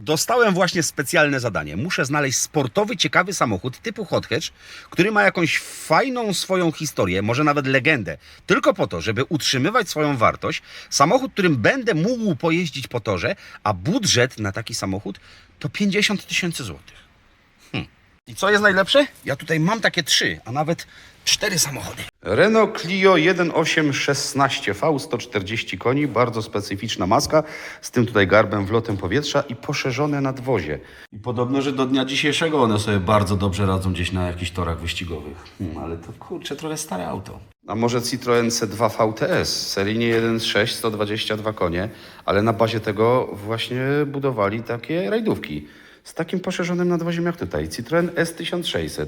Dostałem właśnie specjalne zadanie. Muszę znaleźć sportowy, ciekawy samochód typu hot hatch, który ma jakąś fajną swoją historię, może nawet legendę, tylko po to, żeby utrzymywać swoją wartość. Samochód, którym będę mógł pojeździć po torze, a budżet na taki samochód to 50 tysięcy złotych. I co jest najlepsze? Ja tutaj mam takie trzy, a nawet cztery samochody. Renault Clio 1816V, 140 koni, bardzo specyficzna maska, z tym tutaj garbem wlotem powietrza i poszerzone nadwozie. I podobno, że do dnia dzisiejszego one sobie bardzo dobrze radzą gdzieś na jakichś torach wyścigowych. Hmm, ale to kurczę, trochę stare auto. A może Citroen C2 VTS, seryjnie 1.6, 122 konie, ale na bazie tego właśnie budowali takie rajdówki z takim poszerzonym nadwoziem jak tutaj, Citroen S1600.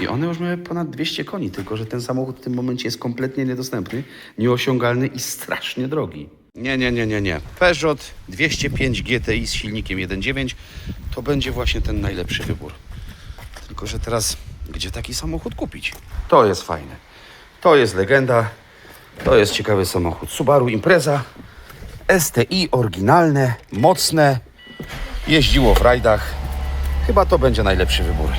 I one już miały ponad 200 koni, tylko że ten samochód w tym momencie jest kompletnie niedostępny, nieosiągalny i strasznie drogi. Nie, nie, nie, nie, nie. Peugeot 205 GTI z silnikiem 1.9 to będzie właśnie ten najlepszy wybór. Tylko, że teraz gdzie taki samochód kupić? To jest fajne. To jest legenda. To jest ciekawy samochód. Subaru Impreza. STI oryginalne, mocne. Jeździło w rajdach. Chyba to będzie najlepszy wybór.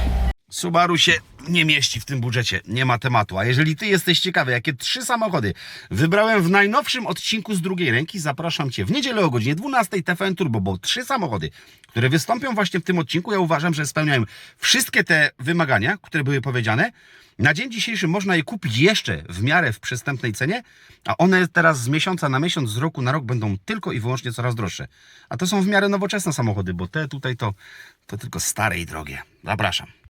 Subaru się nie mieści w tym budżecie, nie ma tematu. A jeżeli ty jesteś ciekawy, jakie trzy samochody wybrałem w najnowszym odcinku z drugiej ręki, zapraszam cię w niedzielę o godzinie 12 TVN Turbo, bo trzy samochody, które wystąpią właśnie w tym odcinku, ja uważam, że spełniają wszystkie te wymagania, które były powiedziane. Na dzień dzisiejszy można je kupić jeszcze w miarę w przystępnej cenie, a one teraz z miesiąca na miesiąc, z roku na rok będą tylko i wyłącznie coraz droższe. A to są w miarę nowoczesne samochody, bo te tutaj to, to tylko stare i drogie. Zapraszam.